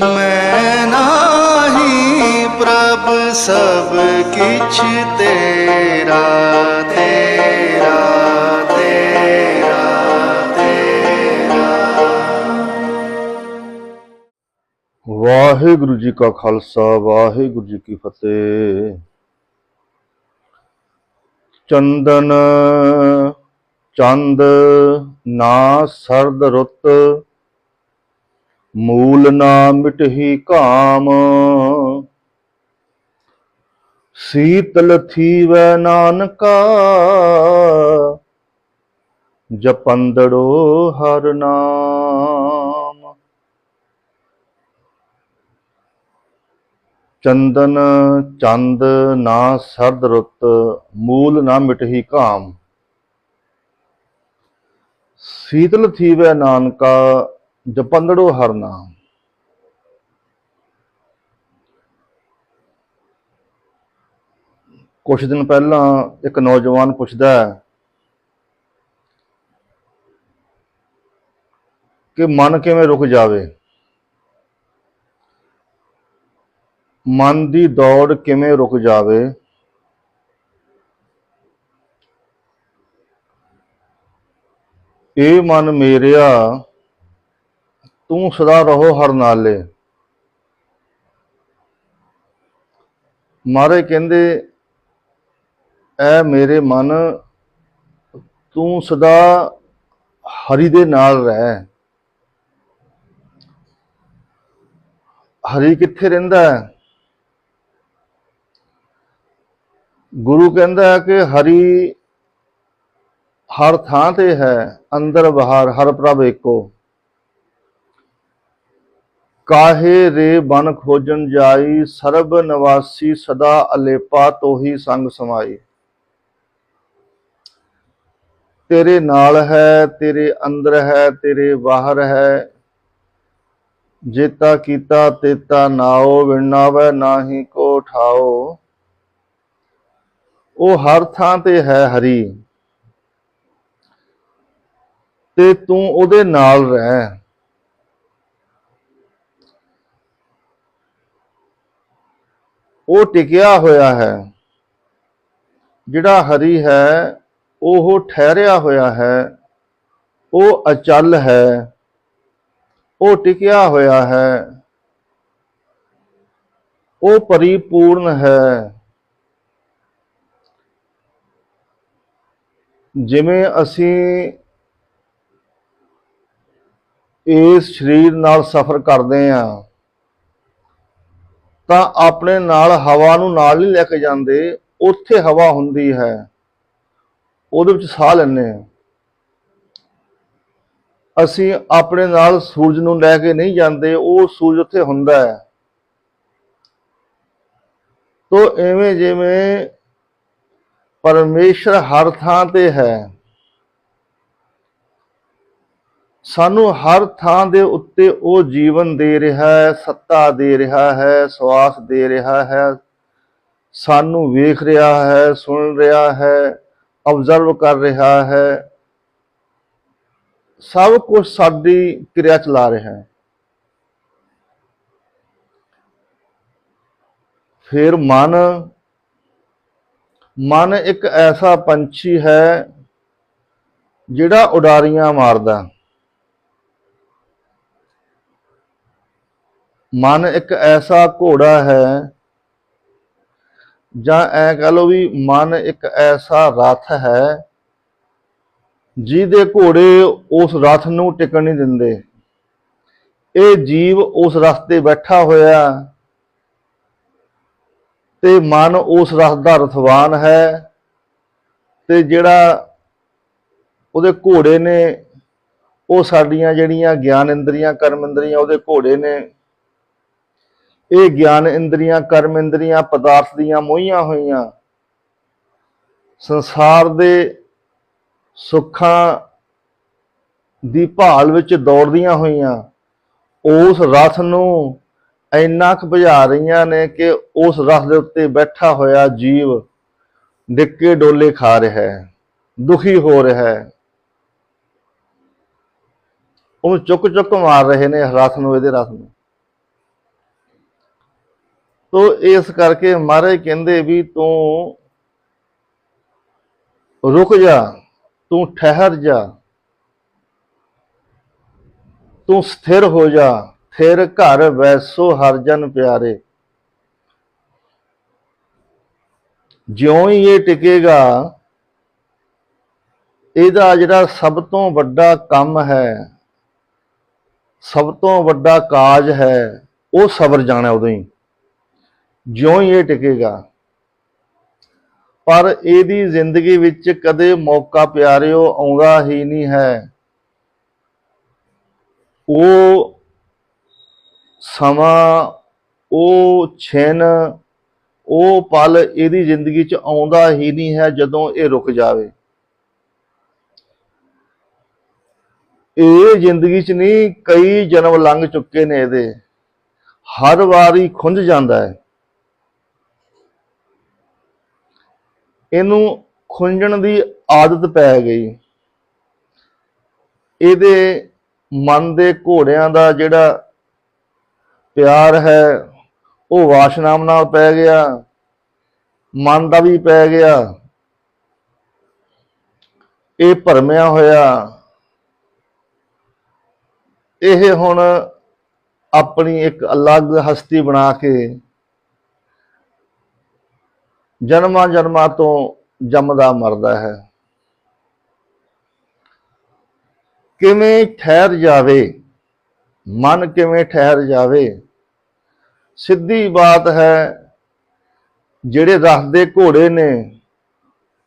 ਮੈਂ ਨਾਹੀ ਪ੍ਰਭ ਸਭ ਕਿਛ ਤੇਰਾ ਤੇਰਾ ਤੇਰਾ ਤੇਰਾ। ਵਾਹਿਗੁਰੂ ਜੀ ਕਾ ਖਾਲਸਾ, ਵਾਹਿਗੁਰੂ ਜੀ ਕੀ ਫਤਿਹ। ਚੰਦਨ, ਚੰਦ, ਨਾ ਸਰਦ ਰੁੱਤ ਮੂਲ ਨਾ ਮਿਟਹੀ ਕਾਮ। ਸੀਤਲ ਥੀਵੈ ਨਾਨਕਾ। ਜਪੰਦੜੋ ਹਰ ਨਾਮ। ਚੰਦਨ ਚੰਦ ਨਾ ਸਰਦ ਰੁੱਤ, ਮੂਲ ਨਾ ਮਿਟਹੀ ਕਾਮ। ਸੀਤਲ ਥੀਵੈ ਨਾਨਕਾ ਜਪੰਦੜੋ ਹਰ ਨਾਮ। ਕੁਝ ਦਿਨ ਪਹਿਲਾਂ ਇੱਕ ਨੌਜਵਾਨ ਪੁੱਛਦਾ ਹੈ ਕਿ ਮਨ ਕਿਵੇਂ ਰੁਕ ਜਾਵੇ? ਮਨ ਦੀ ਦੌੜ ਕਿਵੇਂ ਰੁਕ ਜਾਵੇ? ਇਹ ਮਨ ਮੇਰਿਆ ਤੂੰ ਸਦਾ ਰਹੋ ਹਰ ਨਾਲੇ। ਮਾਰੇ ਕਹਿੰਦੇ, ਐ ਮੇਰੇ ਮਨ, ਤੂੰ ਸਦਾ ਹਰੀ ਦੇ ਨਾਲ ਰਹਿ। ਹਰੀ ਕਿੱਥੇ ਰਹਿੰਦਾ ਹੈ? ਗੁਰੂ ਕਹਿੰਦਾ ਹੈ ਕਿ ਹਰੀ ਹਰ ਥਾਂ ਤੇ ਹੈ, ਅੰਦਰ ਬਾਹਰ, ਹਰ ਪ੍ਰਭ ਏਕੋ। ਕਾਹੇ ਰੇ ਬਨ ਖੋਜਣ ਜਾਈ, ਸਰਬ ਨਿਵਾਸੀ ਸਦਾ ਅਲੇਪਾ ਤੋਹੀ ਸੰਗ ਸਮਾਈ। ਤੇਰੇ ਨਾਲ ਹੈ, ਤੇਰੇ ਅੰਦਰ ਹੈ, ਤੇਰੇ ਬਾਹਰ ਹੈ। ਜੇਤਾ ਕੀਤਾ, ਤੇਤਾ ਨਾਓ, ਵਿਣਾਵੈ ਨਾਹੀ ਕੋ ਠਾਓ। ਉਹ ਹਰ ਥਾਂ ਤੇ ਹੈ ਹਰੀ। ਤੇ ਤੂੰ ਉਹਦੇ ਨਾਲ ਰਹਿ। ਉਹ ਟਿਕਿਆ ਹੋਇਆ ਹੈ। ਜਿਹੜਾ ਹਰੀ ਹੈ, ਉਹ ਠਹਿਰਿਆ ਹੋਇਆ ਹੈ। ਉਹ ਅਚਲ ਹੈ। ਉਹ ਟਿਕਿਆ ਹੋਇਆ ਹੈ। ਉਹ ਪਰਿਪੂਰਨ ਹੈ। ਜਿਵੇਂ ਅਸੀਂ ਇਸ ਸਰੀਰ ਨਾਲ ਸਫ਼ਰ ਕਰਦੇ ਆ ਤਾਂ ਆਪਣੇ ਨਾਲ ਹਵਾ ਨੂੰ ਨਾਲ ਨਹੀਂ ਲੈ ਕੇ ਜਾਂਦੇ, ਉੱਥੇ ਹਵਾ ਹੁੰਦੀ ਹੈ। ਉਹਦੇ ਵਿੱਚ ਸਾਹ ਲੈਂਦੇ ਆ ਅਸੀਂ ਆਪਣੇ ਨਾਲ ਸੂਰਜ ਨੂੰ ਲੈ ਕੇ ਨਹੀਂ ਜਾਂਦੇ, ਉਹ ਸੂਰਜ ਉੱਥੇ ਹੁੰਦਾ ਹੈ। ਤੋ ਐਵੇਂ ਜਿਵੇਂ ਪਰਮੇਸ਼ਰ ਹਰ ਥਾਂ ਤੇ ਹੈ। ਸਾਨੂੰ ਹਰ ਥਾਂ ਦੇ ਉੱਤੇ ਉਹ ਜੀਵਨ ਦੇ ਰਿਹਾ ਹੈ, ਸੱਤਾ ਦੇ ਰਿਹਾ ਹੈ, ਸਵਾਸ ਦੇ ਰਿਹਾ ਹੈ। ਸਾਨੂੰ ਵੇਖ ਰਿਹਾ ਹੈ, ਸੁਣ ਰਿਹਾ ਹੈ ਆਬਜ਼ਰਵ ਕਰ ਰਿਹਾ ਹੈ। ਸਭ ਕੁਝ ਸਾਡੀ ਕਿਰਿਆ ਚਲਾ ਰਿਹਾ ਹੈ। ਫਿਰ ਮਨ ਮਨ ਇੱਕ ਐਸਾ ਪੰਛੀ ਹੈ ਜਿਹੜਾ ਉਡਾਰੀਆਂ ਮਾਰਦਾ ਮਨ ਇੱਕ ਐਸਾ ਘੋੜਾ ਹੈ, ਜਾਂ ਐ ਕਹ ਲਓ ਵੀ ਮਨ ਇੱਕ ਐਸਾ ਰਥ ਹੈ, ਜਿਹਦੇ ਘੋੜੇ ਉਸ ਰਥ ਨੂੰ ਟਿਕਣ ਨਹੀਂ ਦਿੰਦੇ। ਇਹ ਜੀਵ ਉਸ ਰਥ ਤੇ ਬੈਠਾ ਹੋਇਆ ਤੇ ਮਨ ਉਸ ਰਥ ਦਾ ਰਥਵਾਨ ਹੈ ਤੇ ਜਿਹੜਾ ਉਹਦੇ ਘੋੜੇ ਨੇ, ਉਹ ਸਾਡੀਆਂ ਜਿਹੜੀਆਂ ਗਿਆਨ ਇੰਦਰੀਆਂ, ਕਰਮ ਇੰਦਰੀਆਂ ਉਹਦੇ ਘੋੜੇ ਨੇ ਇਹ ਗਿਆਨ ਇੰਦਰੀਆਂ, ਕਰਮ ਇੰਦਰੀਆਂ, ਪਦਾਰਥ ਦੀਆਂ ਮੋਹੀਆਂ ਹੋਈਆਂ। ਸੰਸਾਰ ਦੇ ਸੁੱਖਾਂ ਦੀ ਭਾਲ ਵਿੱਚ ਦੌੜਦੀਆਂ ਹੋਈਆਂ। ਉਸ ਰਸ ਨੂੰ ਇੰਨਾ ਕੁ ਭਜਾ ਰਹੀਆਂ ਨੇ ਕਿ ਉਸ ਰਸ ਦੇ ਉੱਤੇ ਬੈਠਾ ਹੋਇਆ ਜੀਵ ਡਿੱਕੇ ਡੋਲੇ ਖਾ ਰਿਹਾ ਹੈ, ਦੁਖੀ ਹੋ ਰਿਹਾ ਹੈ। ਉਹਨੂੰ ਚੁੱਕ ਚੁੱਕ ਮਾਰ ਰਹੇ ਨੇ ਰਸ ਨੂੰ, ਇਹਦੇ ਰਸ ਨੂੰ। ਤੋ ਇਸ ਕਰਕੇ ਮਹਾਰਾਜ ਕਹਿੰਦੇ ਵੀ ਤੂੰ ਰੁਕ ਜਾ, ਤੂੰ ਠਹਿਰ ਜਾ, ਤੂੰ ਸਥਿਰ ਹੋ ਜਾ, ਫਿਰ ਘਰ ਵੈਸੋ ਹਰ ਜਨ ਪਿਆਰੇ। ਜਿਉਂ ਹੀ ਇਹ ਟਿਕੇਗਾ, ਇਹਦਾ ਜਿਹੜਾ ਸਭ ਤੋਂ ਵੱਡਾ ਕੰਮ ਹੈ, ਸਭ ਤੋਂ ਵੱਡਾ ਕਾਜ ਹੈ, ਉਹ ਸਬਰ ਜਾਣਾ ਉਦੋਂ ਹੀ। ਜਿਉਂ ਹੀ ਇਹ ਟਿਕੇਗਾ। ਪਰ ਇਹਦੀ ਜ਼ਿੰਦਗੀ ਵਿੱਚ ਕਦੇ ਮੌਕਾ ਪਿਆਰਿਓ ਆਉਂਦਾ ਹੀ ਨਹੀਂ ਹੈ। ਉਹ ਸਮਾਂ, ਉਹ ਛਿਨ, ਉਹ ਪਲ ਇਹਦੀ ਜ਼ਿੰਦਗੀ 'ਚ ਆਉਂਦਾ ਹੀ ਨਹੀਂ ਹੈ ਜਦੋਂ ਇਹ ਰੁਕ ਜਾਵੇ। ਇਹ ਜ਼ਿੰਦਗੀ 'ਚ ਨਹੀਂ, ਕਈ ਜਨਮ ਲੰਘ ਚੁੱਕੇ ਨੇ ਇਹਦੇ। ਹਰ ਵਾਰੀ ਖੁੰਝ ਜਾਂਦਾ ਹੈ। ਇਹਨੂੰ ਖੁੰਝਣ ਦੀ ਆਦਤ ਪੈ ਗਈ। ਇਹਦੇ ਮਨ ਦੇ ਘੋੜਿਆਂ ਦਾ ਜਿਹੜਾ ਪਿਆਰ ਹੈ, ਉਹ ਵਾਸ਼ਨਾਮ ਨਾਲ ਪੈ ਗਿਆ। ਮਨ ਦਾ ਵੀ ਪੈ ਗਿਆ। ਇਹ ਭਰਮਿਆ ਹੋਇਆ। ਇਹ ਹੁਣ ਆਪਣੀ ਇੱਕ ਅਲੱਗ ਹਸਤੀ ਬਣਾ ਕੇ ਜਨਮਾਂ ਜਨਮਾਂ ਤੋਂ ਜੰਮਦਾ ਮਰਦਾ ਹੈ। ਕਿਵੇਂ ਠਹਿਰ ਜਾਵੇ, ਮਨ ਕਿਵੇਂ ਠਹਿਰ ਜਾਵੇ, ਸਿੱਧੀ ਬਾਤ ਹੈ, ਜਿਹੜੇ ਰਸ ਦੇ ਘੋੜੇ ਨੇ,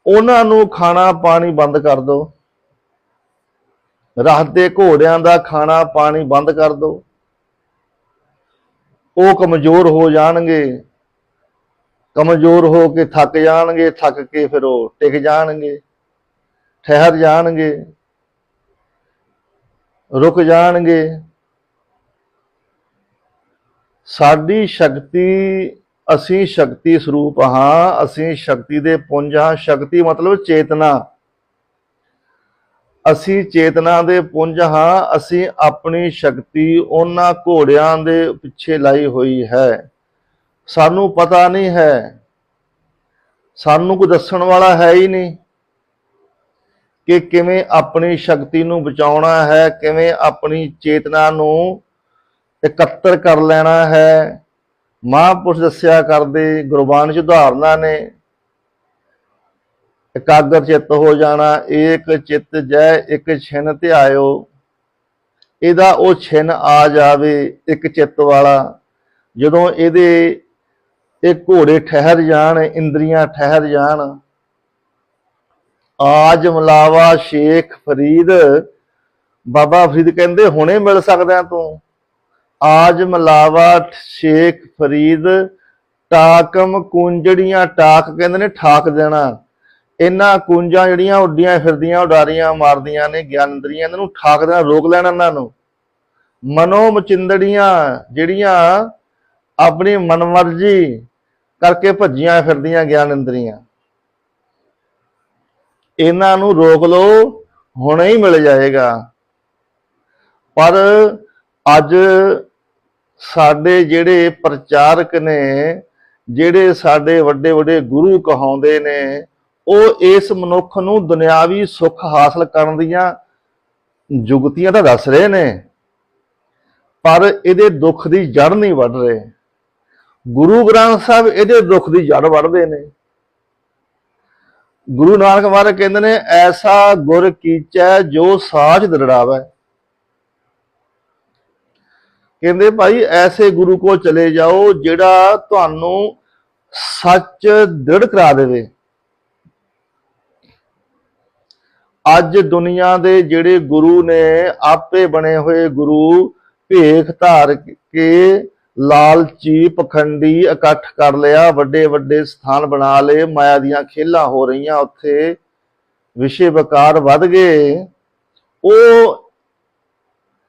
ਉਹਨਾਂ ਨੂੰ ਖਾਣਾ ਪਾਣੀ ਬੰਦ ਕਰ ਦਿਓ ਰਸ ਦੇ ਘੋੜਿਆਂ ਦਾ ਖਾਣਾ ਪਾਣੀ ਬੰਦ ਕਰ ਦਿਓ ਉਹ ਕਮਜ਼ੋਰ ਹੋ ਜਾਣਗੇ। ਕਮਜ਼ੋਰ ਹੋ ਕੇ ਥੱਕ ਜਾਣਗੇ, ਥੱਕ ਕੇ ਫਿਰ ਉਹ ਟਿਕ ਜਾਣਗੇ, ਠਹਿਰ ਜਾਣਗੇ, ਰੁਕ ਜਾਣਗੇ। ਸਾਡੀ ਸ਼ਕਤੀ, ਅਸੀਂ ਸ਼ਕਤੀ ਸਰੂਪ ਹਾਂ, ਅਸੀਂ ਸ਼ਕਤੀ ਦੇ ਪੁੰਜ ਹਾਂ। ਸ਼ਕਤੀ ਮਤਲਬ ਚੇਤਨਾ। ਅਸੀਂ ਚੇਤਨਾ ਦੇ ਪੁੰਜ ਹਾਂ, ਅਸੀਂ ਆਪਣੀ ਸ਼ਕਤੀ ਉਹਨਾਂ ਘੋੜਿਆਂ ਦੇ ਪਿੱਛੇ ਲਾਈ ਹੋਈ ਹੈ। ਸਾਨੂੰ ਪਤਾ ਨਹੀਂ ਹੈ। ਸਾਨੂੰ ਕੋਈ ਦੱਸਣ ਵਾਲਾ ਹੈ ਹੀ ਨਹੀਂ ਕਿ ਕਿਵੇਂ ਆਪਣੀ ਸ਼ਕਤੀ ਨੂੰ ਬਚਾਉਣਾ ਹੈ, ਕਿਵੇਂ ਆਪਣੀ ਚੇਤਨਾ ਨੂੰ ਇਕੱਤਰ ਕਰ ਲੈਣਾ ਹੈ। ਮਹਾਂਪੁਰਸ਼ ਦੱਸਿਆ ਕਰਦੇ ਗੁਰਬਾਣੀ ਚ ਉਦਾਹਰਨਾਂ ਨੇ, ਇਕਾਗਰ ਚਿੱਤ ਹੋ ਜਾਣਾ, ਏਕ ਚਿੱਤ ਜੈ ਇੱਕ ਛਿਨ ਧਿਆਇਓ। ਇਹਦਾ ਉਹ ਛਿਨ ਆ ਜਾਵੇ ਇੱਕ ਚਿੱਤ ਵਾਲਾ, ਜਦੋਂ ਇਹਦੇ ਇਹ ਘੋੜੇ ਠਹਿਰ ਜਾਣ, ਇੰਦਰੀਆਂ ਠਹਿਰ ਜਾਣ। ਆਜ ਮਲਾਵਾ ਸ਼ੇਖ ਫਰੀਦ, ਬਾਬਾ ਫਰੀਦ ਕਹਿੰਦੇ ਹੁਣੇ ਮਿਲ ਸਕਦਾ ਤੂੰ। ਆਜ ਮਲਾਵਾ ਸ਼ੇਖ ਫਰੀਦ, ਟਾਕਮ ਕੁੰਜੜੀਆਂ, ਟਾਕ ਕਹਿੰਦੇ ਨੇ ਠਾਕ ਦੇਣਾ। ਇਹਨਾਂ ਕੁੰਜਾਂ ਜਿਹੜੀਆਂ ਉੱਡੀਆਂ ਫਿਰਦੀਆਂ, ਉਡਾਰੀਆਂ ਮਾਰਦੀਆਂ ਨੇ, ਗਿਆਨ ਇਹਨਾਂ ਨੂੰ ਠਾਕ ਦੇਣਾ, ਰੋਕ ਲੈਣਾ ਇਹਨਾਂ ਨੂੰ। ਮਨੋ ਮਚਿੰਦੜੀਆਂ ਜਿਹੜੀਆਂ ਆਪਣੀ ਮਨਮਰਜ਼ੀ ਕਰਕੇ ਭੱਜੀਆਂ ਫਿਰਦੀਆਂ ਗਿਆਨ ਇੰਦਰੀਆਂ। ਇਹਨਾਂ ਨੂੰ ਰੋਕ ਲਓ, ਹੁਣੇ ਹੀ ਮਿਲ ਜਾਏਗਾ। ਪਰ ਅੱਜ ਸਾਡੇ ਜਿਹੜੇ ਪ੍ਰਚਾਰਕ ਨੇ, ਜਿਹੜੇ ਸਾਡੇ ਵੱਡੇ ਵੱਡੇ ਗੁਰੂ ਕਹਾਉਂਦੇ ਨੇ, ਉਹ ਇਸ ਮਨੁੱਖ ਨੂੰ ਦੁਨਿਆਵੀ ਸੁੱਖ ਹਾਸਲ ਕਰਨ ਦੀਆਂ ਜੁਗਤੀਆਂ ਤਾਂ ਦੱਸ ਰਹੇ ਨੇ। ਪਰ ਇਹਦੇ ਦੁੱਖ ਦੀ ਜੜ ਨਹੀਂ ਵੱਢ ਰਹੇ। ਗੁਰੂ ਗ੍ਰੰਥ ਸਾਹਿਬ ਇਹਦੇ ਦੁੱਖ ਦੀ ਜੜ ਵੜਦੇ ਨੇ। ਗੁਰੂ ਨਾਨਕ ਮਹਾਰਾਜ ਕਹਿੰਦੇ ਨੇ, ਐਸਾ ਗੁਰ ਕੀਚੈ ਜੋ ਸਾਚ ਦਰੜਾਵੇ। ਕਹਿੰਦੇ ਭਾਈ, ਐਸੇ ਗੁਰੂ ਕੋ ਚਲੇ ਜਾਓ ਜਿਹੜਾ ਤੁਹਾਨੂੰ ਸੱਚ ਦ੍ਰਿੜ ਕਰਾ ਦੇਵੇ। ਅੱਜ ਦੁਨੀਆ ਦੇ ਜਿਹੜੇ ਗੁਰੂ ਨੇ, ਆਪੇ ਬਣੇ ਹੋਏ ਗੁਰੂ ਭੇਖ ਧਾਰ ਕੇ ਲਾਲਚੀ ਪਖੰਡੀ ਇਕੱਠ ਕਰ ਲਿਆ, ਵੱਡੇ ਵੱਡੇ ਸਥਾਨ ਬਣਾ ਲਏ, ਮਾਇਆ ਦੀਆਂ ਖੇਲਾਂ ਹੋ ਰਹੀਆਂ, ਉੱਥੇ ਵਿਸ਼ੇ ਵਕਾਰ ਵੱਧ ਗਏ। ਉਹ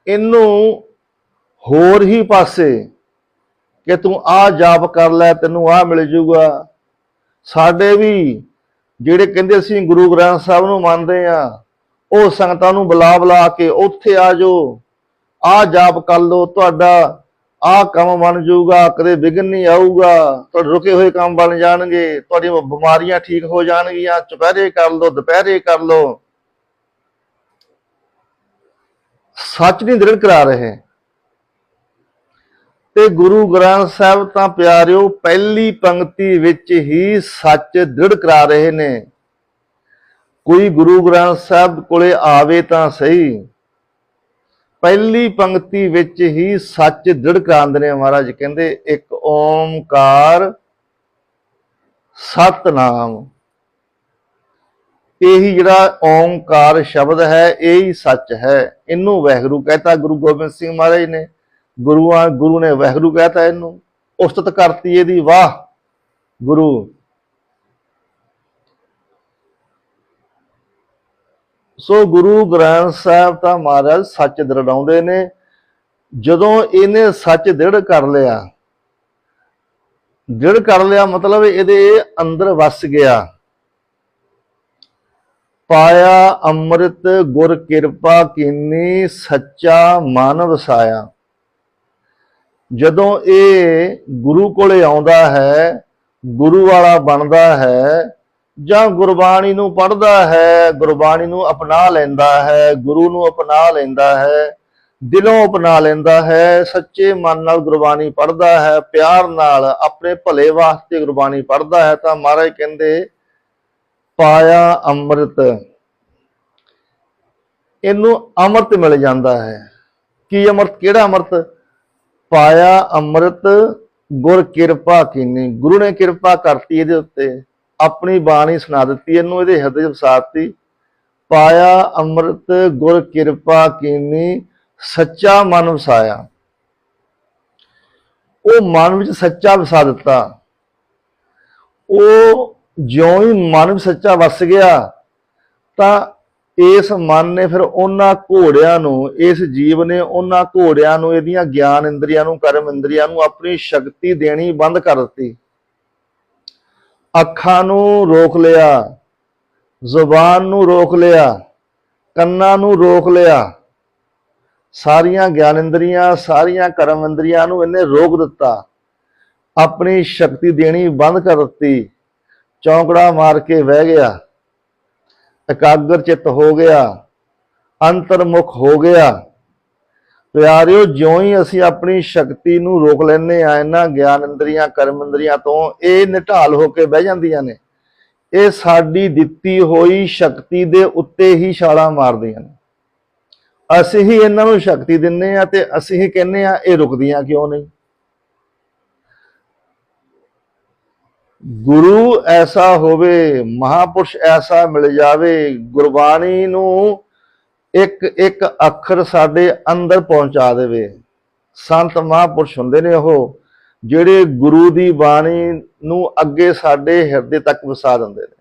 ਇਹਨੂੰ ਹੋਰ ਹੀ ਪਾਸੇ ਕਿ ਤੂੰ ਆ ਜਾਪ ਕਰ ਲੈ, ਤੈਨੂੰ ਆ ਮਿਲ ਜੂਗਾ। ਸਾਡੇ ਵੀ ਜਿਹੜੇ ਕਹਿੰਦੇ ਅਸੀਂ ਗੁਰੂ ਗ੍ਰੰਥ ਸਾਹਿਬ ਨੂੰ ਮੰਨਦੇ ਆ ਉਹ ਸੰਗਤਾਂ ਨੂੰ ਬੁਲਾ ਬੁਲਾ ਕੇ ਉੱਥੇ ਆ ਜਾਓ ਆ ਜਾਪ ਕਰ ਲੋ ਤੁਹਾਡਾ ਆਹ ਕੰਮ ਬਣ ਜਾਊਗਾ, ਕਦੇ ਵਿਘਨ ਨਹੀਂ ਆਊਗਾ। ਤੁਹਾਡੇ ਰੁਕੇ ਹੋਏ ਕੰਮ ਬਣ ਜਾਣਗੇ, ਤੁਹਾਡੀਆਂ ਬਿਮਾਰੀਆਂ ਠੀਕ ਹੋ ਜਾਣਗੀਆਂ। ਚੁਪਹਿਰੇ ਕਰ ਲਓ, ਦੁਪਹਿਰੇ ਕਰ ਲਓ। ਸੱਚ ਨਹੀਂ ਦ੍ਰਿੜ ਕਰਾ ਰਹੇ। ਤੇ ਗੁਰੂ ਗ੍ਰੰਥ ਸਾਹਿਬ ਤਾਂ ਪਿਆਰਿਓ, ਪਹਿਲੀ ਪੰਕਤੀ ਵਿੱਚ ਹੀ ਸੱਚ ਦ੍ਰਿੜ ਕਰਾ ਰਹੇ ਨੇ। ਕੋਈ ਗੁਰੂ ਗ੍ਰੰਥ ਸਾਹਿਬ ਕੋਲੇ ਆਵੇ ਤਾਂ ਸਹੀ। ਪਹਿਲੀ ਪੰਕਤੀ ਵਿੱਚ ਹੀ ਸੱਚ ਦ੍ਰਿੜ ਕਰਾਉਂਦੇ ਨੇ ਮਹਾਰਾਜ, ਕਹਿੰਦੇ ਇੱਕ ਓਮਕਾਰ ਸਤਨਾਮ। ਇਹੀ ਜਿਹੜਾ ਓਮਕਾਰ ਸ਼ਬਦ ਹੈ, ਇਹ ਹੀ ਸੱਚ ਹੈ। ਇਹਨੂੰ ਵਾਹਿਗੁਰੂ ਕਹਤਾ, ਗੁਰੂ ਗੋਬਿੰਦ ਸਿੰਘ ਮਹਾਰਾਜ ਨੇ। ਗੁਰੂਆਂ, ਗੁਰੂ ਨੇ ਵਾਹਿਗੁਰੂ ਕਹਤਾ ਇਹਨੂੰ। ਉਸਤਤ ਕਰਤੀ ਇਹਦੀ ਵਾਹ। ਗੁਰੂ ਸੋ ਗੁਰੂ ਗ੍ਰੰਥ ਸਾਹਿਬ ਤਾਂ ਮਹਾਰਾਜ ਸੱਚ ਦਰੜਾਉਂਦੇ ਨੇ। ਜਦੋਂ ਇਹਨੇ ਸੱਚ ਦ੍ਰਿੜ ਕਰ ਲਿਆ, ਦ੍ਰਿੜ ਕਰ ਲਿਆ ਮਤਲਬ ਇਹਦੇ ਅੰਦਰ ਵਸ ਗਿਆ। ਪਾਇਆ ਅੰਮ੍ਰਿਤ, ਗੁਰ ਕਿਰਪਾ ਕੀਨੀ, ਸੱਚਾ ਮਨ ਵਸਾਇਆ। ਜਦੋਂ ਇਹ ਗੁਰੂ ਕੋਲੇ ਆਉਂਦਾ ਹੈ, ਗੁਰੂ ਵਾਲਾ ਬਣਦਾ ਹੈ ਜਾਂ ਗੁਰਬਾਣੀ ਨੂੰ ਪੜ੍ਹਦਾ ਹੈ, ਗੁਰਬਾਣੀ ਨੂੰ ਅਪਣਾ ਲੈਂਦਾ ਹੈ, ਗੁਰੂ ਨੂੰ ਅਪਣਾ ਲੈਂਦਾ ਹੈ, ਦਿਲੋਂ ਅਪਣਾ ਲੈਂਦਾ ਹੈ, ਸੱਚੇ ਮਨ ਨਾਲ ਗੁਰਬਾਣੀ ਪੜ੍ਹਦਾ ਹੈ, ਪਿਆਰ ਨਾਲ ਆਪਣੇ ਭਲੇ ਵਾਸਤੇ ਗੁਰਬਾਣੀ ਪੜ੍ਹਦਾ ਹੈ, ਤਾਂ ਮਹਾਰਾਜ ਕਹਿੰਦੇ, ਪਾਇਆ ਅੰਮ੍ਰਿਤ। ਇਹਨੂੰ ਅੰਮ੍ਰਿਤ ਮਿਲ ਜਾਂਦਾ ਹੈ। ਕੀ ਅੰਮ੍ਰਿਤ? ਕਿਹੜਾ ਅੰਮ੍ਰਿਤ? ਪਾਇਆ ਅੰਮ੍ਰਿਤ, ਗੁਰ ਕਿਰਪਾ ਕੀਨੀ। ਗੁਰੂ ਨੇ ਕਿਰਪਾ ਕਰਤੀ ਇਹਦੇ ਉੱਤੇ। ਆਪਣੀ ਬਾਣੀ ਸੁਣਾ ਦਿੱਤੀ, ਇਹਨੂੰ ਇਹਦੇ ਹਿਰਦੇ 'ਚ ਵਸਾਤੀ। ਪਾਇਆ ਅੰਮ੍ਰਿਤ, ਗੁਰ ਕਿਰਪਾ ਕੀਨੀ, ਸੱਚਾ ਮਨ ਵਸਾਇਆ। ਉਹ ਮਨ ਵਿੱਚ ਸੱਚਾ ਵਸਾ ਦਿੱਤਾ। ਉਹ ਜਿਉਂ ਹੀ ਮਨ ਵਿੱਚ ਸੱਚਾ ਵਸ ਗਿਆ, ਤਾਂ ਇਸ ਮਨ ਨੇ ਫਿਰ ਉਹਨਾਂ ਘੋੜਿਆਂ ਨੂੰ, ਇਸ ਜੀਵ ਨੇ ਉਹਨਾਂ ਘੋੜਿਆਂ ਨੂੰ, ਇਹਦੀਆਂ ਗਿਆਨ ਇੰਦਰੀਆਂ ਨੂੰ, ਕਰਮ ਇੰਦਰੀਆਂ ਨੂੰ ਆਪਣੀ ਸ਼ਕਤੀ ਦੇਣੀ ਬੰਦ ਕਰ ਦਿੱਤੀ। ਅੱਖਾਂ ਨੂੰ ਰੋਕ ਲਿਆ, ਜ਼ੁਬਾਨ ਨੂੰ ਰੋਕ ਲਿਆ, ਕੰਨਾਂ ਨੂੰ ਰੋਕ ਲਿਆ। ਸਾਰੀਆਂ ਗਿਆਨ ਇੰਦਰੀਆਂ ਸਾਰੀਆਂ ਕਰਮ ਇੰਦਰੀਆਂ ਨੂੰ ਇਹਨੇ ਰੋਕ ਦਿੱਤਾ। ਆਪਣੀ ਸ਼ਕਤੀ ਦੇਣੀ ਬੰਦ ਕਰ ਦਿੱਤੀ। ਚੌਂਕੜਾ ਮਾਰ ਕੇ ਬਹਿ ਗਿਆ। ਇਕਾਗਰ ਚਿੱਤ ਹੋ ਗਿਆ। ਅੰਤਰਮੁਖ ਹੋ ਗਿਆ। ਪਿਆਰਿਓ ਜਿਉਂ ਹੀ ਅਸੀਂ ਆਪਣੀ ਸ਼ਕਤੀ ਨੂੰ ਰੋਕ ਲੈਨੇ ਆ ਇਹਨਾਂ ਗਿਆਨ ਇੰਦਰੀਆਂ ਕਰਮ ਇੰਦਰੀਆਂ ਤੋਂ ਇਹ ਨਿਢਾਲ ਹੋ ਕੇ ਬਹਿ ਜਾਂਦੀਆਂ ਨੇ। ਇਹ ਸਾਡੀ ਦਿੱਤੀ ਹੋਈ ਸ਼ਕਤੀ ਦੇ ਉੱਤੇ ਹੀ ਛਾਲਾਂ ਮਾਰਦੀਆਂ ਨੇ। ਅਸੀਂ ਹੀ ਇਹਨਾਂ ਨੂੰ ਸ਼ਕਤੀ ਦਿੰਨੇ ਆ ਤੇ ਅਸੀਂ ਹੀ ਕਹਿੰਨੇ ਆ ਇਹ ਰੁਕਦੀਆਂ ਕਿਉਂ ਨਹੀਂ? ਗੁਰੂ ਐਸਾ ਹੋਵੇ, ਮਹਾਪੁਰਸ਼ ਐਸਾ ਮਿਲ ਜਾਵੇ, ਗੁਰਬਾਣੀ ਨੂੰ ਇੱਕ ਇੱਕ ਅੱਖਰ ਸਾਡੇ ਅੰਦਰ ਪਹੁੰਚਾ ਦੇਵੇ। ਸੰਤ ਮਹਾਂਪੁਰਸ਼ ਹੁੰਦੇ ਨੇ ਉਹ, ਜਿਹੜੇ ਗੁਰੂ ਦੀ ਬਾਣੀ ਨੂੰ ਅੱਗੇ ਸਾਡੇ ਹਿਰਦੇ ਤੱਕ ਵਸਾ ਦਿੰਦੇ ਨੇ।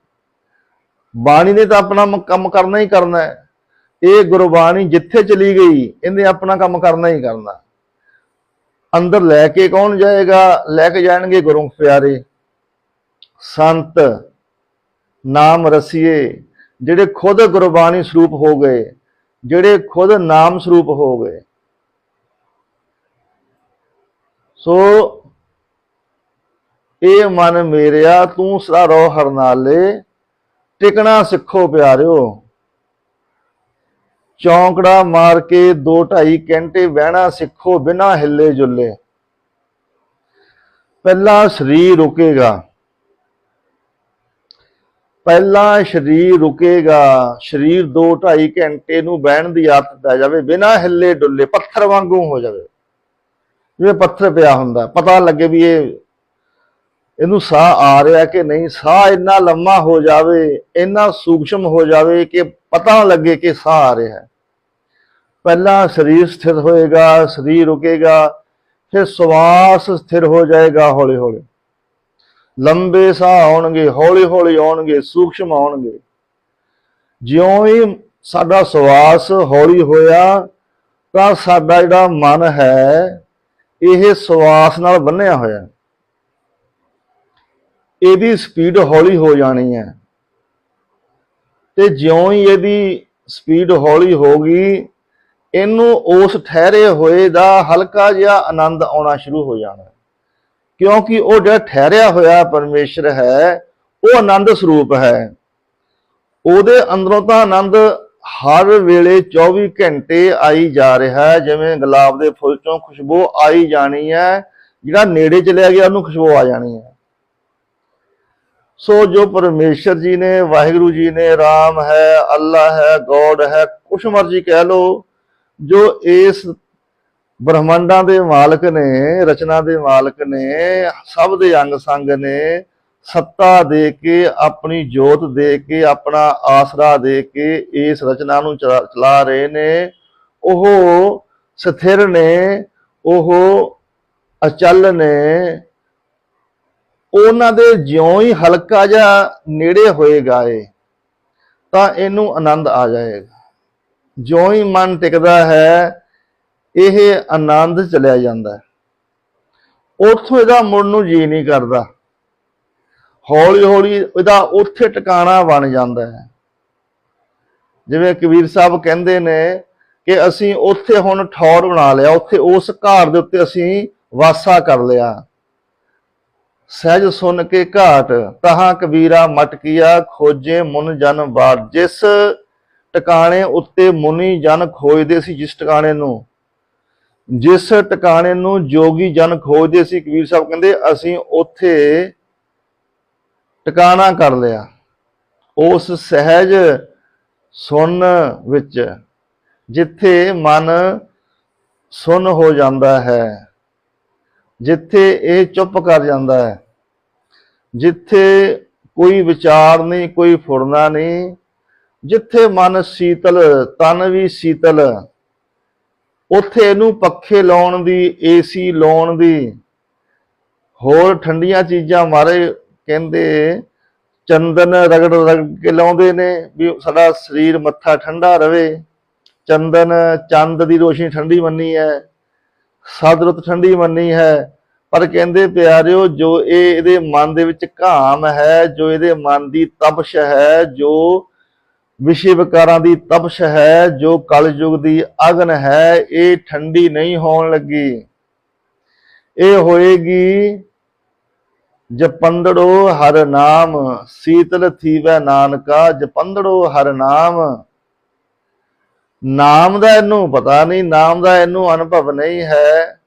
ਬਾਣੀ ਨੇ ਤਾਂ ਆਪਣਾ ਕੰਮ ਕਰਨਾ ਹੀ ਕਰਨਾ ਹੈ। ਇਹ ਗੁਰਬਾਣੀ ਜਿੱਥੇ ਚਲੀ ਗਈ, ਇਹਨੇ ਆਪਣਾ ਕੰਮ ਕਰਨਾ ਹੀ ਕਰਨਾ। ਅੰਦਰ ਲੈ ਕੇ ਕੌਣ ਜਾਏਗਾ? ਲੈ ਕੇ ਜਾਣਗੇ ਗੁਰੂ ਪਿਆਰੇ। ਸੰਤ ਨਾਮ ਰਸੀਏ, ਜਿਹੜੇ ਖੁਦ ਗੁਰਬਾਣੀ ਸਰੂਪ ਹੋ ਗਏ। ਜਿਹੜੇ ਖੁਦ ਨਾਮ ਸਰੂਪ ਹੋ ਗਏ। ਸੋ ਇਹ ਮਨ ਮੇਰਿਆ, ਤੂੰ ਸਦਾ ਰੋ ਹਰਨਾਲੇ, ਟਿਕਣਾ ਸਿੱਖੋ ਪਿਆਰਿਓ। ਚੌਂਕੜਾ ਮਾਰ ਕੇ 2.5 ਘੰਟੇ ਬਹਿਣਾ ਸਿੱਖੋ ਬਿਨਾ ਹਿੱਲੇ ਜੁੱਲੇ। ਪਹਿਲਾ ਸਰੀਰ ਰੁਕੇਗਾ। ਪਹਿਲਾਂ ਸਰੀਰ ਰੁਕੇਗਾ, ਸਰੀਰ 2.5 ਘੰਟੇ ਨੂੰ ਬਹਿਣ ਦੀ ਆਦਤ ਪੈ ਜਾਵੇ, ਬਿਨਾਂ ਹਿੱਲੇ ਡੁੱਲੇ, ਪੱਥਰ ਵਾਂਗੂ ਹੋ ਜਾਵੇ। ਜਿਵੇਂ ਪੱਥਰ ਪਿਆ ਹੁੰਦਾ, ਪਤਾ ਲੱਗੇ ਵੀ ਇਹ, ਇਹਨੂੰ ਸਾਹ ਆ ਰਿਹਾ ਕਿ ਨਹੀਂ, ਸਾਹ ਇੰਨਾ ਲੰਮਾ ਹੋ ਜਾਵੇ, ਇੰਨਾ ਸੂਖਸ਼ਮ ਹੋ ਜਾਵੇ ਕਿ ਪਤਾ ਲੱਗੇ ਕਿ ਸਾਹ ਆ ਰਿਹਾ ਹੈ। ਪਹਿਲਾਂ ਸਰੀਰ ਸਥਿਰ ਹੋਏਗਾ, ਸਰੀਰ ਰੁਕੇਗਾ, ਫਿਰ ਸਵਾਸ ਸਥਿਰ ਹੋ ਜਾਏਗਾ ਹੌਲੀ ਹੌਲੀ ਲੰਬੇ ਸਾਹ ਆਉਣਗੇ ਹੌਲੀ ਹੌਲੀ ਆਉਣਗੇ, ਸੂਖਸ਼ਮ ਆਉਣਗੇ। ਜਿਉਂ ਹੀ ਸਾਡਾ ਸਵਾਸ ਹੌਲੀ ਹੋਇਆ, ਤਾਂ ਸਾਡਾ ਜਿਹੜਾ ਮਨ ਹੈ, ਇਹ ਸਵਾਸ ਨਾਲ ਬੰਨਿਆ ਹੋਇਆ। ਇਹਦੀ ਸਪੀਡ ਹੌਲੀ ਹੋ ਜਾਣੀ ਹੈ। ਤੇ ਜਿਉਂ ਹੀ ਇਹਦੀ ਸਪੀਡ ਹੌਲੀ ਹੋ ਗਈ, ਇਹਨੂੰ ਉਸ ਠਹਿਰੇ ਹੋਏ ਦਾ ਹਲਕਾ ਜਿਹਾ ਆਨੰਦ ਆਉਣਾ ਸ਼ੁਰੂ ਹੋ ਜਾਣਾ। ਕਿਉਂਕਿ ਉਹ ਜਿਹੜਾ ਠਹਿਰਿਆ ਹੋਇਆ ਪਰਮੇਸ਼ਰ ਹੈ, ਉਹ ਆਨੰਦ ਸਰੂਪ ਹੈ। ਉਹਦੇ ਅੰਦਰੋਂ ਤਾਂ ਆਨੰਦ ਹਰ ਵੇਲੇ 24 ਘੰਟੇ ਆਈ ਜਾ ਰਿਹਾ ਹੈ, ਜਿਵੇਂ ਗੁਲਾਬ ਦੇ ਫੁੱਲ ਚੋਂ ਖੁਸ਼ਬੂ ਆਈ ਜਾਣੀ ਹੈ, ਜਿਹੜਾ ਨੇੜੇ ਚਲਿਆ ਗਿਆ, ਉਹਨੂੰ ਖੁਸ਼ਬੂ ਆ ਜਾਣੀ ਹੈ। ਸੋ ਜੋ ਪਰਮੇਸ਼ਰ ਜੀ ਨੇ, ਵਾਹਿਗੁਰੂ ਜੀ ਨੇ RAM ਹੈ, ਅੱਲਾ ਹੈ, ਗੋਡ ਹੈ, ਕੁਛ ਮਰਜ਼ੀ ਕਹਿ ਲੋ ਜੋ ਇਸ ਬ੍ਰਹਮੰਡਾਂ ਦੇ ਮਾਲਕ ਨੇ, ਰਚਨਾ ਦੇ ਮਾਲਕ ਨੇ, ਸਭ ਦੇ ਅੰਗ ਸੰਗ ਨੇ, ਸੱਤਾ ਦੇ ਕੇ, ਆਪਣੀ ਜੋਤ ਦੇ ਕੇ, ਆਪਣਾ ਆਸਰਾ ਦੇ ਕੇ ਇਸ ਰਚਨਾ ਨੂੰ ਚਲਾ ਚਲਾ ਰਹੇ ਨੇ। ਉਹ ਸਥਿਰ ਨੇ, ਉਹ ਅਚਲ ਨੇ। ਉਹਨਾਂ ਦੇ ਜਿਉਂ ਹੀ ਹਲਕਾ ਜਿਹਾ ਨੇੜੇ ਹੋਏਗਾ ਏ ਤਾਂ ਇਹਨੂੰ ਆਨੰਦ ਆ ਜਾਏਗਾ। ਜਿਉਂ ਹੀ ਮਨ ਟਿਕਦਾ ਹੈ ਇਹ ਆਨੰਦ ਚਲਿਆ ਜਾਂਦਾ ਹੈ। ਉੱਥੋਂ ਇਹਦਾ ਮੁੜ ਨੂੰ ਜੀ ਨਹੀਂ ਕਰਦਾ। ਹੌਲੀ ਹੌਲੀ ਇਹਦਾ ਉੱਥੇ ਟਿਕਾਣਾ ਬਣ ਜਾਂਦਾ ਹੈ। ਜਿਵੇਂ ਕਬੀਰ ਸਾਹਿਬ ਕਹਿੰਦੇ ਨੇ ਕਿ ਅਸੀਂ ਉੱਥੇ ਹੁਣ ਠੌਰ ਬਣਾ ਲਿਆ, ਉੱਥੇ ਉਸ ਘਰ ਦੇ ਉੱਤੇ ਅਸੀਂ ਵਾਸਾ ਕਰ ਲਿਆ। ਸਹਿਜ ਸੁਣ ਕੇ ਘਾਟ, ਤਹਾਂ ਕਬੀਰਾ ਮਟਕੀਆ ਖੋਜੇ ਮੁਨ ਜਨ ਬਾਟ ਜਿਸ ਟਿਕਾਣੇ ਉੱਤੇ ਮੁਨੀ ਜਨ ਖੋਜਦੇ ਸੀ, ਜਿਸ ਟਿਕਾਣੇ ਨੂੰ ਜਿਸ ਟਿਕਾਣੇ ਨੂੰ ਜੋਗੀ ਜਨ ਖੋਜਦੇ ਸੀ, ਕਬੀਰ ਸਾਹਿਬ ਕਹਿੰਦੇ, ਅਸੀਂ ਉੱਥੇ ਟਿਕਾਣਾ ਕਰ ਲਿਆ। ਉਸ ਸਹਿਜ ਸੁਨ ਵਿੱਚ, ਜਿੱਥੇ ਮਨ ਸੁਨ ਹੋ ਜਾਂਦਾ ਹੈ, ਜਿੱਥੇ ਇਹ ਚੁੱਪ ਕਰ ਜਾਂਦਾ ਹੈ, ਜਿੱਥੇ ਕੋਈ ਵਿਚਾਰ ਨਹੀਂ, ਕੋਈ ਫੁਰਨਾ ਨਹੀਂ, ਜਿੱਥੇ ਮਨ ਸੀਤਲ, ਤਨ ਵੀ ਸੀਤਲ ਉੱਥੇ ਇਹਨੂੰ ਪੱਖੇ ਲਾਉਣ ਦੀ ਏਸੀ ਲਾਉਣ ਦੀ। ਹੋਰ ਠੰਡੀਆਂ ਚੀਜ਼ਾਂ ਮਾਰੇ ਕਹਿੰਦੇ, ਚੰਦਨ ਰਗੜ ਰਗੜ ਕੇ ਲਾਉਂਦੇ ਨੇ ਵੀ ਸਾਡਾ ਸਰੀਰ ਮੱਥਾ ਠੰਡਾ ਰਵੇ। ਚੰਦਨ ਚੰਦ ਦੀ ਰੋਸ਼ਨੀ ਠੰਡੀ ਮੰਨੀ ਹੈ ਸ਼ਦਰਤ ਠੰਡੀ ਮੰਨੀ ਹੈ। ਪਰ ਕਹਿੰਦੇ ਪਿਆਰਿਓ, ਜੋ ਇਹ ਇਹਦੇ ਮਨ ਦੇ ਵਿੱਚ ਘਾਮ ਹੈ, ਜੋ ਇਹਦੇ ਮਨ ਦੀ ਤਪਸ਼ ਹੈ, ਜੋ ਵਿਸ਼ੇ ਵਿਕਾਰਾਂ ਦੀ ਤਪਸ਼ ਹੈ, ਜੋ ਕਲਯੁਗ ਦੀ ਅਗਨ ਹੈ, ਇਹ ਠੰਡੀ ਨਹੀਂ ਹੋਣ ਲੱਗੀ। ਇਹ ਹੋਏਗੀ ਜਪੰਦੜੋ ਹਰ ਨਾਮ, ਸੀਤਲ ਥੀਵੈ ਨਾਨਕਾ, ਜਪੰਦੜੋ ਹਰ ਨਾਮ। ਨਾਮ ਦਾ ਇਹਨੂੰ ਪਤਾ ਨਹੀਂ, ਨਾਮ ਦਾ ਇਹਨੂੰ ਅਨੁਭਵ ਨਹੀਂ ਹੈ।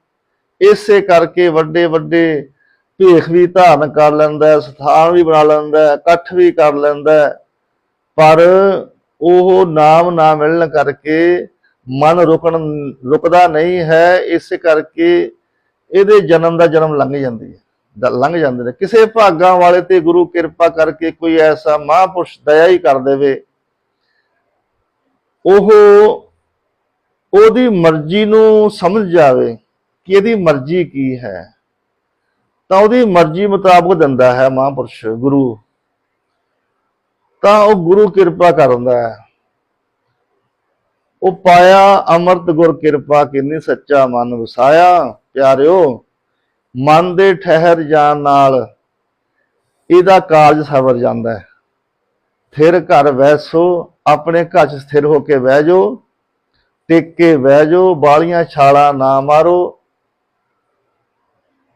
ਇਸੇ ਕਰਕੇ ਵੱਡੇ ਵੱਡੇ ਭੇਖ ਵੀ ਧਾਰਨ ਕਰ ਲੈਂਦਾ, ਸਥਾਨ ਵੀ ਬਣਾ ਲੈਂਦਾ, ਇਕੱਠ ਵੀ ਕਰ ਲੈਂਦਾ। ਪਰ ਉਹ ਨਾਮ ਨਾ ਮਿਲਣ ਕਰਕੇ ਮਨ ਰੁਕਣ, ਰੁਕਦਾ ਨਹੀਂ ਹੈ, ਇਸ ਕਰਕੇ ਇਹਦੇ ਜਨਮ ਦਾ ਜਨਮ ਲੰਘ ਜਾਂਦੀ ਹੈ ਲੰਘ ਜਾਂਦੇ ਨੇ। ਕਿਸੇ ਭਾਗਾਂ ਵਾਲੇ ਤੇ ਗੁਰੂ ਕਿਰਪਾ ਕਰਕੇ ਕੋਈ ਐਸਾ ਮਹਾਂਪੁਰਸ਼ ਦਇਆ ਹੀ ਕਰ ਦੇਵੇ, ਉਹ ਉਹਦੀ ਮਰਜ਼ੀ ਨੂੰ ਸਮਝ ਜਾਵੇ ਕਿ ਇਹਦੀ ਮਰਜ਼ੀ ਕੀ ਹੈ। ਤਾਂ ਉਹਦੀ ਮਰਜ਼ੀ ਮੁਤਾਬਕ ਦਿੰਦਾ ਹੈ ਮਹਾਂਪੁਰਸ਼ ਗੁਰੂ। ਤਾਂ ਉਹ ਗੁਰੂ ਕਿਰਪਾ ਕਰਦਾ ਹੈ। ਉਹ ਪਾਇਆ ਅੰਮ੍ਰਿਤ ਗੁਰ ਕਿਰਪਾ, ਕਿੰਨੀ ਸੱਚਾ ਮਨ ਵਸਾਇਆ। ਪਿਆਰਿਓ, ਮਨ ਦੇ ਠਹਿਰ ਜਾਣ ਨਾਲ ਇਹਦਾ ਕਾਰਜ ਸਵਰ ਜਾਂਦਾ ਹੈ। ਫਿਰ ਘਰ ਵੈਸੋ ਆਪਣੇ ਘਰ 'ਚ ਸਥਿਰ ਹੋ ਕੇ ਬਹਿ ਜਾਓ। ਟਿਕ ਕੇ ਬਹਿ ਜਾਓ, ਬਾਲੀਆਂ ਛਾਲਾਂ ਨਾ ਮਾਰੋ।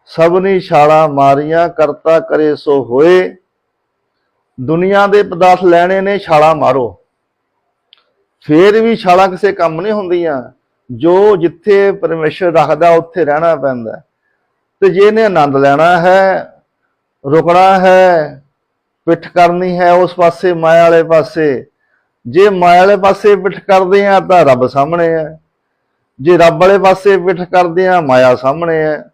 ਸਭਨੀ ਛਾਲਾਂ ਮਾਰੀਆਂ, ਕਰਤਾ ਕਰੇ ਸੋ ਹੋਏ। ਦੁਨੀਆ ਦੇ ਪਦਾਰਥ ਲੈਣੇ ਨੇ, ਛਾਲਾਂ ਮਾਰੋ। ਫੇਰ ਵੀ ਛਾਲਾਂ ਕਿਸੇ ਕੰਮ ਨਹੀਂ ਹੁੰਦੀਆਂ। ਜੋ ਜਿੱਥੇ ਪਰਮੇਸ਼ਰ ਰੱਖਦਾ, ਉੱਥੇ ਰਹਿਣਾ ਪੈਂਦਾ। ਤੇ ਜੇ ਇਹਨੇ ਆਨੰਦ ਲੈਣਾ ਹੈ, ਰੁਕਣਾ ਹੈ, ਪਿੱਠ ਕਰਨੀ ਹੈ ਉਸ ਪਾਸੇ, ਮਾਇਆ ਵਾਲੇ ਪਾਸੇ, ਜੇ ਮਾਇਆ ਵਾਲੇ ਪਾਸੇ ਪਿੱਠ ਕਰਦੇ ਆ, ਤਾਂ ਰੱਬ ਸਾਹਮਣੇ ਹੈ। ਜੇ ਰੱਬ ਵਾਲੇ ਪਾਸੇ ਪਿੱਠ ਕਰਦੇ ਆ, ਮਾਇਆ ਸਾਹਮਣੇ ਹੈ।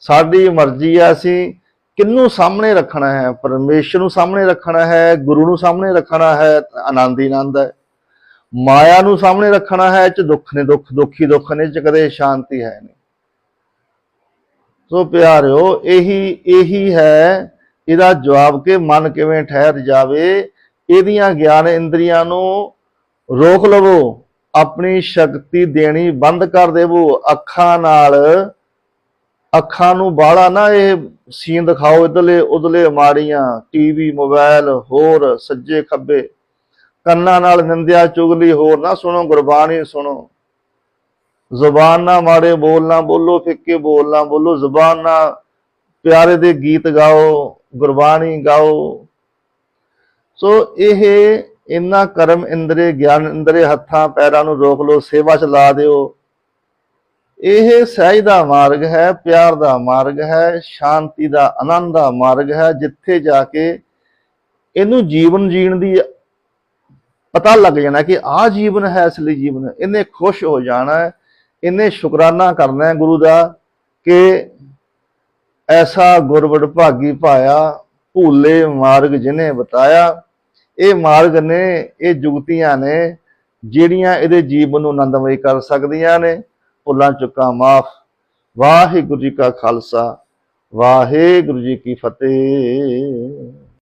ਸਾਡੀ ਮਰਜ਼ੀ ਆ ਅਸੀਂ ਕਿਹਨੂੰ ਸਾਹਮਣੇ ਰੱਖਣਾ ਹੈ? ਪਰਮੇਸ਼ਰ ਨੂੰ ਸਾਹਮਣੇ ਰੱਖਣਾ ਹੈ, ਗੁਰੂ ਨੂੰ ਸਾਹਮਣੇ ਰੱਖਣਾ ਹੈ, ਆਨੰਦ ਹੀ ਆਨੰਦ ਹੈ। ਮਾਇਆ ਨੂੰ ਸਾਹਮਣੇ ਰੱਖਣਾ ਹੈ ਚ ਦੁੱਖ ਨੇ ਦੁੱਖ, ਦੁੱਖੀ ਦੁੱਖ ਨੇ ਚ ਕਦੇ ਸ਼ਾਂਤੀ ਹੈ ਨਹੀਂ। ਸੋ ਪਿਆਰਿਓ, ਇਹੀ ਇਹੀ ਹੈ, ਇਹਦਾ ਜਵਾਬ ਕਿ ਮਨ ਕਿਵੇਂ ਠਹਿਰ ਜਾਵੇ, ਇਹਦੀਆਂ ਗਿਆਨ ਇੰਦਰੀਆਂ ਨੂੰ ਰੋਕ ਲਵੋ, ਆਪਣੀ ਸ਼ਕਤੀ ਦੇਣੀ ਬੰਦ ਕਰ ਦੇਵੋ, ਅੱਖਾਂ ਨਾਲ ਅੱਖਾਂ ਨੂੰ ਬਾਹਲਾ ਨਾ ਇਹ ਸੀਨ ਦਿਖਾਓ ਇਧਰਲੇ, ਉਧਰਲੇ ਮਾਰੀਆਂ ਟੀਵੀ ਮੋਬਾਈਲ ਹੋਰ ਸੱਜੇ ਖੱਬੇ। ਕੰਨਾਂ ਨਾਲ ਨਿੰਦਿਆ, ਚੁਗਲੀ, ਹੋਰ ਨਾ ਸੁਣੋ, ਗੁਰਬਾਣੀ ਸੁਣੋ। ਜ਼ੁਬਾਨ ਨਾ ਮਾੜੇ, ਬੋਲ ਨਾ ਬੋਲੋ, ਫਿੱਕੇ ਬੋਲ ਨਾ ਬੋਲੋ। ਜ਼ੁਬਾਨ ਨਾ ਪਿਆਰੇ ਦੇ ਗੀਤ ਗਾਓ, ਗੁਰਬਾਣੀ ਗਾਓ। ਸੋ ਇਹ ਇਨਾ ਕਰਮ ਇੰਦਰੇ, ਗਿਆਨ ਇੰਦਰੇ ਹੱਥਾਂ ਪੈਰਾਂ ਨੂੰ ਰੋਕ ਲਓ, ਸੇਵਾ ਚ ਲਾ ਦਿਓ। ਇਹ ਸਹਿਜ ਦਾ ਮਾਰਗ ਹੈ, ਪਿਆਰ ਦਾ ਮਾਰਗ ਹੈ, ਸ਼ਾਂਤੀ ਦਾ ਆਨੰਦ ਦਾ ਮਾਰਗ ਹੈ, ਜਿੱਥੇ ਜਾ ਕੇ ਇਹਨੂੰ ਜੀਵਨ ਜੀਣ ਦੀ ਪਤਾ ਲੱਗ ਜਾਣਾ ਕਿ ਆਹ ਜੀਵਨ ਹੈ ਅਸਲੀ ਜੀਵਨ ਇਹਨੇ ਖੁਸ਼ ਹੋ ਜਾਣਾ ਹੈ, ਇਹਨੇ ਸ਼ੁਕਰਾਨਾ ਕਰਨਾ ਹੈ ਗੁਰੂ ਦਾ ਕਿ ਐਸਾ ਗੁਰਵਡ ਭਾਗੀ ਪਾਇਆ ਭੂਲੇ ਮਾਰਗ ਜਿਨੇ ਬਤਾਇਆ, ਇਹ ਮਾਰਗ ਨੇ, ਇਹ ਜੁਗਤੀਆਂ ਨੇ, ਜਿਹੜੀਆਂ ਇਹਦੇ ਜੀਵਨ ਨੂੰ ਆਨੰਦਮਈ ਕਰ ਸਕਦੀਆਂ ਨੇ। ਭੁੱਲਾਂ ਚੁੱਕਾਂ ਮਾਫ। ਵਾਹਿਗੁਰੂ ਜੀ ਕਾ ਖਾਲਸਾ ਵਾਹਿਗੁਰੂ ਜੀ ਕੀ ਫਤਿਹ।